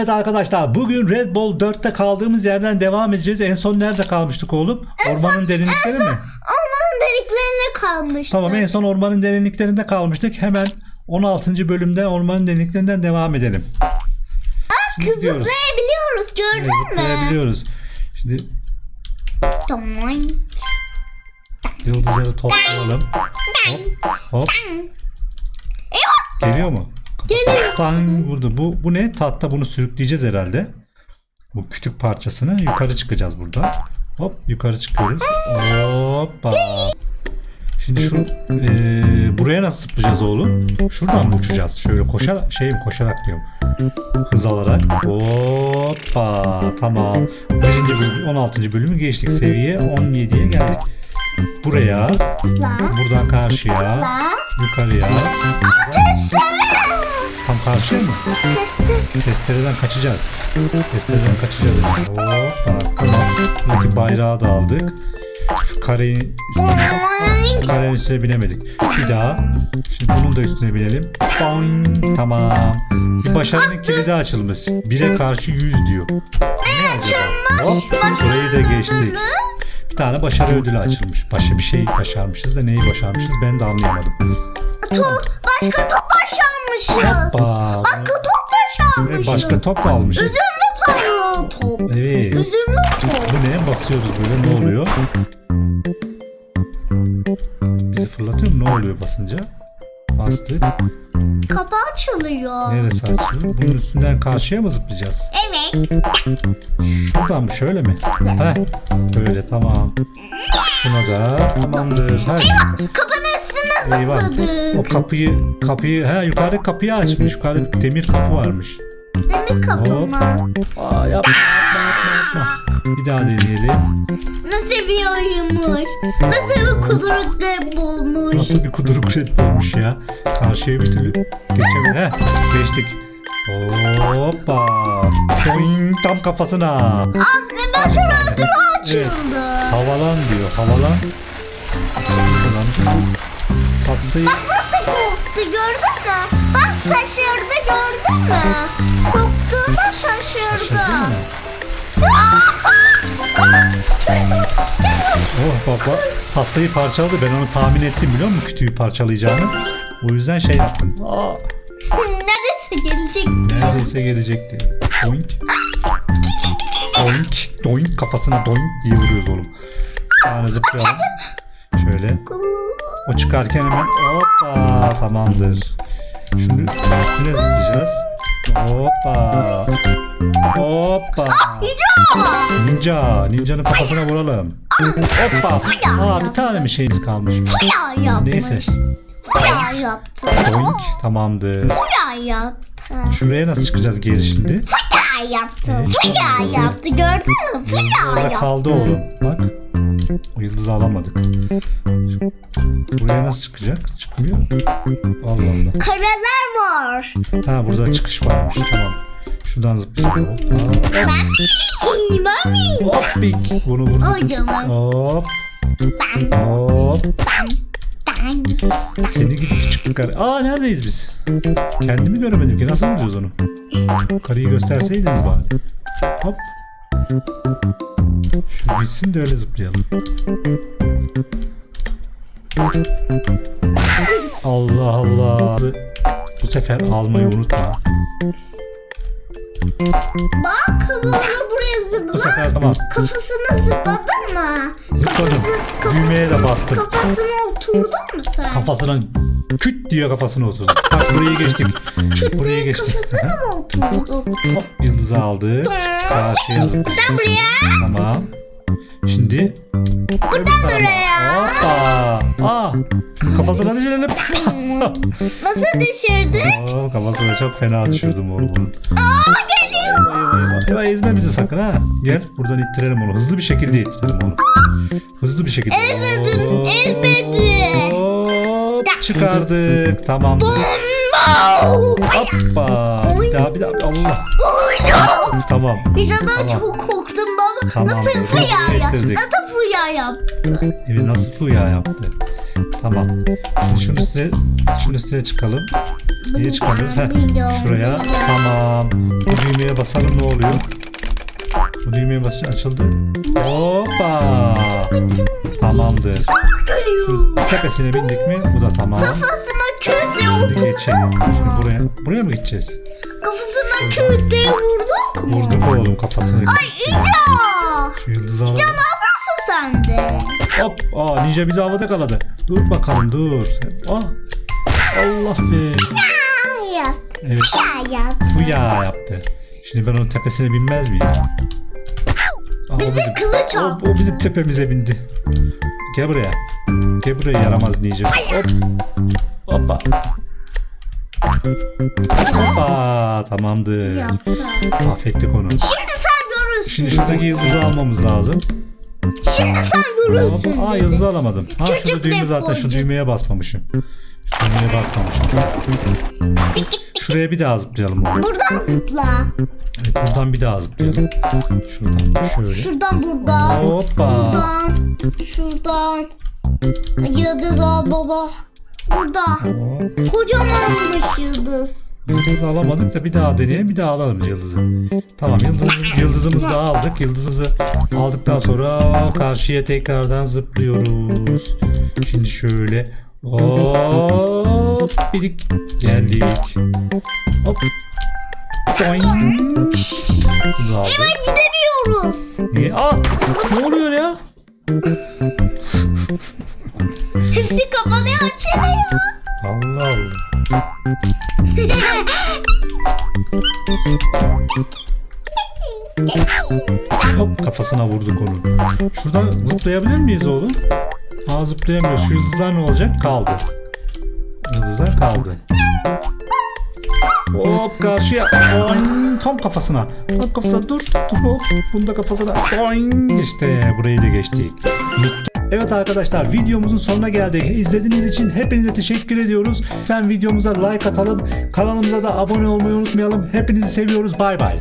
Evet arkadaşlar bugün Red Bull 4'te kaldığımız yerden devam edeceğiz. En son nerede kalmıştık oğlum? Ormanın derinlikleri mi? Ormanın deliklerine kalmıştı. Tamam en son ormanın derinliklerinde kalmıştık. Hemen 16. bölümden ormanın derinliklerinden devam edelim. Şimdi gidiyoruz. Zıplayabiliyoruz gördün mü? Zıplayabiliyoruz. Şimdi Tamam. yıldızları toplayalım. Hop hop. Eyvah. Geliyor mu? Geliyor. Bang burada. Bu, bu ne? Tahta bunu sürükleyeceğiz herhalde. Bu kütük parçasını yukarı çıkacağız burada. Hop yukarı çıkıyoruz. Hoppa. Şimdi şu eee, buraya nasıl zıplayacağız oğlum? Şuradan mı uçacağız? Şöyle koşarak şey mi koşarak diyorum. Hız alarak. Hoppa. Tamam. Birinci bölüm, 16. bölümü geçtik. Seviye 17'ye geldik. Buraya, buradan karşıya, yukarıya. Testere. Tam karşıya mı? Testere. Testereden kaçacağız. Testereden kaçacağız. Hoppa tamam. Buradaki bayrağı da aldık. Şu kareyi Boing. karenin üstüne binemedik. Bir daha. Şimdi bunun da üstüne binelim. Boing. Tamam. Bir başarının kilidi açılmış. Bire karşı 100 diyor. Ne acaba? Hop. Burayı da geçtik. Bir tane başarı ödülü açılmış. Başka bir şey başarmışız da neyi başarmışız ben de anlayamadım. Top. Başka top başarmışız. Hoppa. Başka top Ve başarmışız. başka top almışız. Üzümlü paralı top. Evet. Üzümlü top. Bu ne? Basıyoruz böyle ne oluyor? Bizi fırlatıyor mu? Ne oluyor basınca? Bastık. Kapı açılıyor. Neresi açılıyor? Bunun üstünden karşıya mı zıplayacağız? Evet. Şuradan mı? Şöyle mi? Heh. Böyle tamam. Şuna da tamamdır. Heh. Kapının Eyvah. zıpladık. O kapıyı kapıyı he yukarıda kapıyı açmış. Yukarıda bir demir kapı varmış. Demir kapı Hop. mı? Aa yapma yapma yapma yapma. Bir daha deneyelim. Nasıl bir oyunmuş? Nasıl bir kuduruk bulmuş? Nasıl bir kuduruk red olmuş ya. Karşıya bir türlü geçemedik. Heh, geçtik. Hoppa. Boing, tam kafasına. Ah ve ben şurada açıldı. Havalan diyor. Havalan. Havalan. Tatlıyı Nasıl korktu gördün mü? Bak şaşırdı gördün mü? Korktuğunda şaşırdı. Oh baba. Tatlıyı parçaladı. Ben onu tahmin ettim biliyor musun? Kütüğü parçalayacağını. O yüzden şey yaptım. Aa, Neredeyse gelecek. neredeyse gelecekti. Doink. Doink. Doink. Kafasına doink diye vuruyoruz oğlum. Tane zıplayalım. Şöyle. O çıkarken hemen hoppa tamamdır. Şimdi üstüne zıplayacağız. Hoppa. Hoppa. Ninja. Ninja'nın kafasına vuralım. Hoppa. Aa bir tane mi şeyimiz kalmış? Neyse. Fıya yaptı. Doink tamamdır. Fıya yaptı. Şuraya nasıl çıkacağız geri şimdi? Fıya yaptı. Fıya yaptı. Gördün mü? Orada yaptı. kaldı oğlum. Bak. O yıldızı alamadık. Buraya nasıl çıkacak? Çıkmıyor. Allah Allah. Karalar var. Ha burada çıkış varmış. Tamam. Şuradan zıplayacağım. Mami. Mami. Hop bik. Bunu vurduk. Oy canım. Hop. Ben. Hop. Ben. Seni gidi küçük karı. Aa neredeyiz biz? Kendimi göremedim ki. Nasıl vuracağız onu? Karıyı gösterseydiniz bari. Hop. Şu bitsin de öyle zıplayalım. Allah Allah. Bu sefer almayı unutma. Bak böyle buraya Bu zıpla. sefer tamam. Kafasına zıpladın mı? Zıpladım. Kafası- Düğmeye de bastım. Kafasına oturdun mu sen? Kafasına küt diye kafasına oturdu. Bak burayı geçtik. Burayı geçtik. Kafasına mı oturdun? Hop yıldızı aldık. Karşıya zıplayacağız. Sen buraya. Tamam. Şimdi Buradan buraya. Hoppa. Aa. Kafasına düşürelim. Nasıl düşürdün? Oo, kafasına çok fena düşürdüm oğlum. Aa geliyor. Eyvah, ezme bizi sakın ha. Gel buradan ittirelim onu. Hızlı bir şekilde ittirelim onu. Hızlı bir şekilde. Ezmedin, Oo. ezmedin. Hop, çıkardık. Tamam. Wow. Hoppa. Bir daha bir daha. Allah. Uyuyor. Tamam. Bizden Tamam. çok korktum. Tamam, Nasıl dur, fıya ya? ettirdik. Nasıl fıya yaptı? Evi nasıl fuya yaptı? Tamam. Şimdi şunun üstüne, şunun üstüne çıkalım. Niye çıkamıyoruz? Heh, şuraya. Tamam. Bu düğmeye basalım ne oluyor? Bu düğmeye basınca açıldı. Hoppa. Tamamdır. Şunun tepesine bindik mi? Bu da tamam. Kafasına kütle Şimdi geçelim. Şimdi buraya, buraya mı gideceğiz? Kafasına kütle vurduk mu? Vurduk oğlum kafasına. İca! Şu yıldızı alalım. Ne yapıyorsun sen de? Hop. Aa ninja bizi havada kaladı. Dur bakalım dur. Sen- Ah. Allah be. Ya yap. Evet. Ya yap. Bu ya yaptı. Şimdi ben onun tepesine binmez miyim? Aa, o Bize bizim, kılıç o, o bizim tepemize bindi. Gel buraya. Gel buraya yaramaz ninja. Hop. Hoppa. Hoppa. Tamamdır. Affettik onu. Şimdi sen görürsün. Şimdi şuradaki yıldızı almamız lazım. Şimdi sen görürsün. Aa yıldızı alamadım. Ha şurada düğme zaten. Şu düğmeye basmamışım. Şu düğmeye basmamışım. Şuraya bir daha zıplayalım oğlum. Buradan zıpla. Evet buradan bir daha zıplayalım. Şuradan şöyle. Şuradan buradan. Hoppa. Buradan. Şuradan. Yıldız al baba. Burada. Hop. Kocamanmış yıldız. Yıldızı alamadık da bir daha deneyelim bir daha alalım yıldızı. Tamam yıldız, yıldızımızı da aldık. Yıldızımızı aldıktan sonra karşıya tekrardan zıplıyoruz. Şimdi şöyle hop bidik geldik. Hop. Doing. Bunu aldık. Hemen gidemiyoruz. Niye? Aa, ne oluyor ya? Hepsi kapanıyor açılıyor. Allah Allah. Hop kafasına vurduk onu. Şuradan zıplayabilir miyiz oğlum? Aa zıplayamıyoruz. Şu yıldızlar ne olacak? Kaldı. Yıldızlar kaldı. Hop karşıya. Boing. Tam kafasına. Tam kafasına dur. Dur hop. Bunu kafasına. Boing. İşte burayı da geçtik. Evet arkadaşlar videomuzun sonuna geldik. İzlediğiniz için hepinize teşekkür ediyoruz. Lütfen videomuza like atalım. Kanalımıza da abone olmayı unutmayalım. Hepinizi seviyoruz. Bay bay.